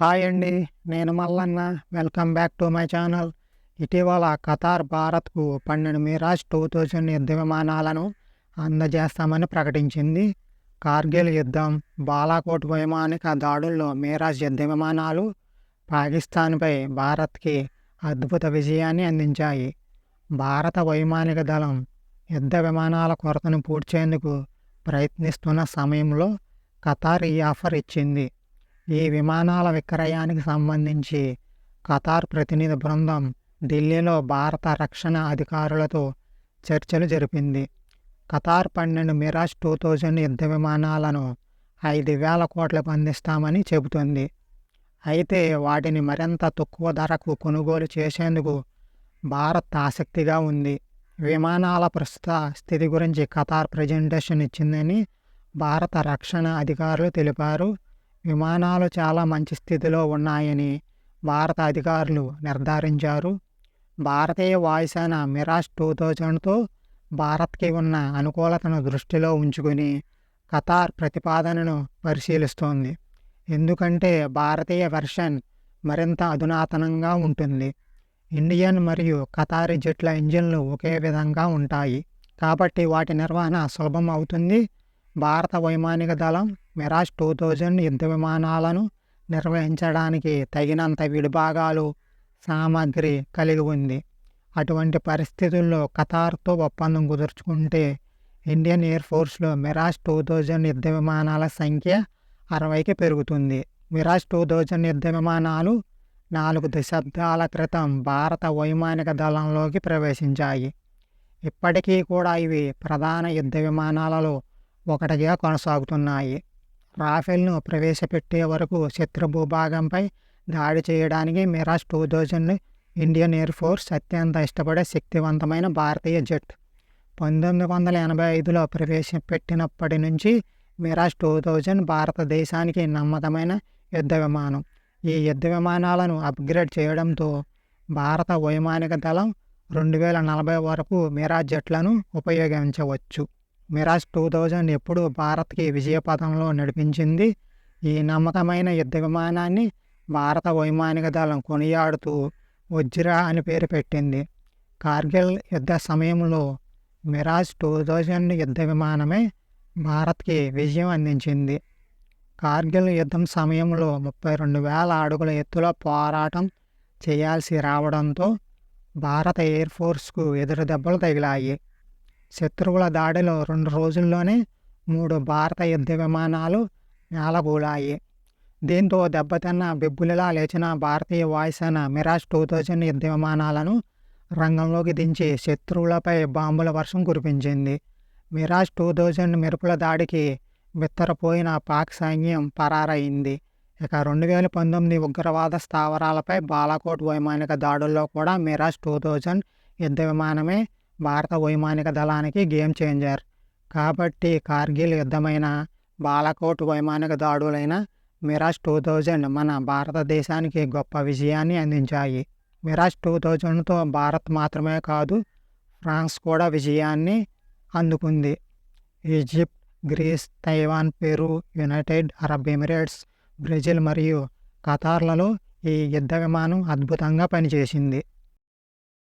Hi అండి నేను Mallanna. Welcome back to my channel. ఇటీవల ఖతార్ భారత్కు పన్నెండు మిరాజ్ టూ థౌజండ్ యుద్ధ విమానాలను అందజేస్తామని ప్రకటించింది. కార్గిల్ యుద్ధం బాలాకోట్ వైమానిక దాడుల్లో మిరాజ్ యుద్ధ విమానాలు పాకిస్తాన్పై భారత్కి అద్భుత విజయాన్ని అందించాయి. భారత వైమానిక దళం యుద్ధ విమానాల కొరతను పూడ్చేందుకు ప్రయత్నిస్తున్న సమయంలో ఖతార్ ఈ ఆఫర్ ఇచ్చింది. ఈ విమానాల విక్రయానికి సంబంధించి ఖతార్ ప్రతినిధి బృందం ఢిల్లీలో భారత రక్షణ అధికారులతో చర్చలు జరిపింది. ఖతార్ పన్నెండు మిరాజ్ టూ థౌజండ్ యుద్ధ విమానాలను ఐదు వేల కోట్లకు అందిస్తామని చెబుతుంది. అయితే వాటిని మరింత తక్కువ ధరకు కొనుగోలు చేసేందుకు భారత్ ఆసక్తిగా ఉంది. విమానాల ప్రస్తుత స్థితి గురించి ఖతార్ ప్రజెంటేషన్ ఇచ్చిందని భారత రక్షణ అధికారులు తెలిపారు. విమానాలు చాలా మంచి స్థితిలో ఉన్నాయని భారత అధికారులు నిర్ధారించారు. భారతీయ వాయుసేన మిరాజ్ టూ థౌజండ్తో భారత్కి ఉన్న అనుకూలతను దృష్టిలో ఉంచుకుని ఖతార్ ప్రతిపాదనను పరిశీలిస్తోంది. ఎందుకంటే భారతీయ వెర్షన్ మరింత అధునాతనంగా ఉంటుంది. ఇండియన్ మరియు ఖతారి జెట్ల ఇంజిన్లు ఒకే విధంగా ఉంటాయి. కాబట్టి వాటి నిర్వహణ సులభం అవుతుంది. భారత వైమానిక దళం మిరాజ్ టూ థౌజండ్ యుద్ధ విమానాలను నిర్వహించడానికి తగినంత విడిభాగాలు సామాగ్రి కలిగి ఉంది. అటువంటి పరిస్థితుల్లో ఖతార్తో ఒప్పందం కుదుర్చుకుంటే ఇండియన్ ఎయిర్ ఫోర్స్లో మిరాజ్ టూ థౌజండ్ యుద్ధ విమానాల సంఖ్య అరవైకి పెరుగుతుంది. మిరాజ్ టూ థౌజండ్ యుద్ధ విమానాలు నాలుగు దశాబ్దాల క్రితం భారత వైమానిక దళంలోకి ప్రవేశించాయి. ఇప్పటికీ కూడా ఇవి ప్రధాన యుద్ధ విమానాలలో ఒకటిగా కొనసాగుతున్నాయి. రాఫెల్ను ప్రవేశపెట్టే వరకు శత్రు భూభాగంపై దాడి చేయడానికి Mirage two thousand Indian air force అత్యంత ఇష్టపడే శక్తివంతమైన భారతీయ జెట్. పంతొమ్మిది వందల ఎనభై ఐదులో ప్రవేశపెట్టినప్పటి నుంచి మిరాజ్ టూ థౌజండ్ భారతదేశానికి నమ్మకమైన యుద్ధ విమానం. ఈ యుద్ధ విమానాలను అప్గ్రేడ్ చేయడంతో భారత వైమానిక దళం రెండు వేల నలభై వరకు మిరాజ్ జెట్లను ఉపయోగించవచ్చు. మిరాజ్ టూ థౌజండ్ ఎప్పుడు భారత్కి విజయపథంలో నడిపించింది. ఈ నమ్మకమైన యుద్ధ విమానాన్ని భారత వైమానిక దళం కొనియాడుతూ వజ్రా అని పేరు పెట్టింది. కార్గిల్ యుద్ధ సమయంలో మిరాజ్ టూ థౌజండ్ యుద్ధ విమానమే భారత్కి విజయం అందించింది. కార్గిల్ యుద్ధం సమయంలో ముప్పై రెండు వేల అడుగుల ఎత్తులో పోరాటం చేయాల్సి రావడంతో భారత ఎయిర్ ఫోర్స్కు ఎదురు దెబ్బలు తగిలాయి. శత్రువుల దాడిలో రెండు రోజుల్లోనే మూడు భారత యుద్ధ విమానాలు నేలగూలాయి దీంతో దెబ్బతిన్న బిబ్బులిలా లేచిన భారతీయ వాయుసేన మిరాజ్ టూ థౌజండ్ యుద్ధ విమానాలను రంగంలోకి దించి శత్రువులపై బాంబుల వర్షం కురిపించింది. మిరాజ్ టూ థౌజండ్ మెరుపుల దాడికి విత్తరపోయిన పాక్ సైన్యం పరారయింది. ఇక రెండు వేల పంతొమ్మిది ఉగ్రవాద స్థావరాలపై బాలాకోట్ వైమానిక దాడుల్లో కూడా మిరాజ్ టూ థౌజండ్ యుద్ధ విమానమే భారత వైమానిక దళానికి గేమ్ చేంజర్. కాబట్టి కార్గిల్ యుద్ధమైన బాలాకోట్ వైమానిక దాడులైన మిరాజ్ టూ థౌజండ్ మన భారతదేశానికి గొప్ప విజయాన్ని అందించాయి. మిరాజ్ టూ థౌజండ్తో భారత్ మాత్రమే కాదు ఫ్రాన్స్ కూడా విజయాన్ని అందుకుంది. Egypt Greece Taiwan Peru United Arab Emirates Brazil మరియు ఖతార్లలో ఈ యుద్ధ విమానం అద్భుతంగా పనిచేసింది.